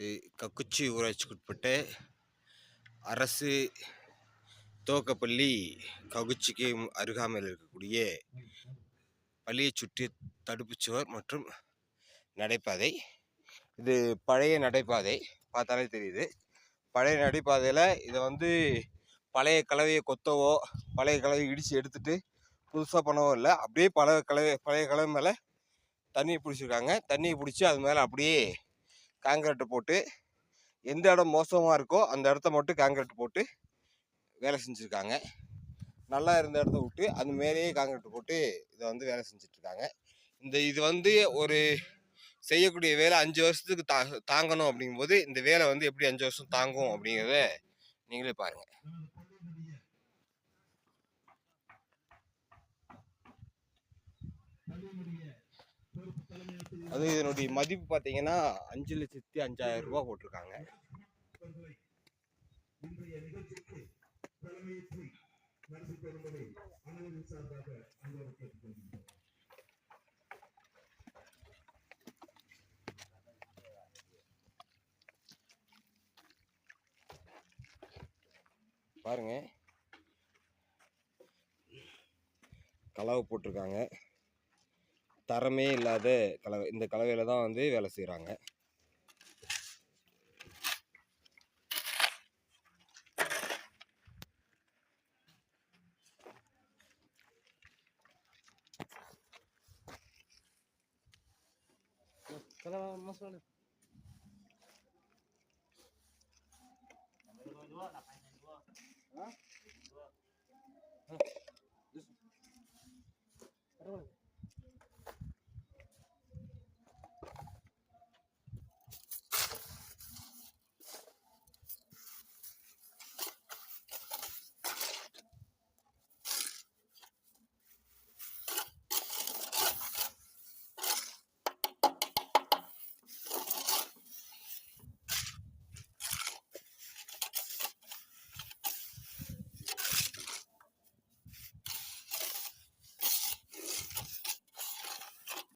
கக்குச்சி ஊராட்சிக்குட்பட்ட அரசு துவக்கப்பள்ளி ககுச்சிக்கு அருகாமையில் இருக்கக்கூடிய பள்ளியை சுற்றி தடுப்புச் சுவர் மற்றும் நடைபாதை. இது பழைய நடைபாதை. பார்த்தாலே தெரியுது. பழைய நடைபாதையில் இதை வந்து பழைய கலவையை கொத்தவோ பழைய கலவையை இடித்து எடுத்துகிட்டு புதுசாக பண்ணவோ இல்லை. அப்படியே பழைய கலவை பழைய கலவை மேலே தண்ணியை பிடிச்சிருக்காங்க. தண்ணியை பிடிச்சி அது மேலே அப்படியே காங்கிரீட்டை போட்டு எந்த இடம் மோசமாக இருக்கோ அந்த இடத்த மட்டும் காங்கிரீட் போட்டு வேலை செஞ்சுருக்காங்க. நல்லா இருந்த இடத்த விட்டு அது மேலேயே காங்கிரீட் போட்டு இதை வந்து வேலை செஞ்சிட்ருக்காங்க. இந்த இது வந்து ஒரு செய்யக்கூடிய வேலை அஞ்சு வருஷத்துக்கு தா தாங்கணும் அப்படிங்கும்போது இந்த வேலை வந்து எப்படி அஞ்சு வருஷம் தாங்கும் அப்படிங்கிறத நீங்களே பாருங்கள் அது இதனுடைய மதிப்பு பார்த்தீங்கன்னா அஞ்சு லட்சத்தி அஞ்சாயிரம் ரூபா போட்டிருக்காங்க. பாருங்க. கலவை போட்டிருக்காங்க. தரமே இல்லாத கலவை இந்த கலவையில் தான் வந்து வேலை செய்கிறாங்க Huh?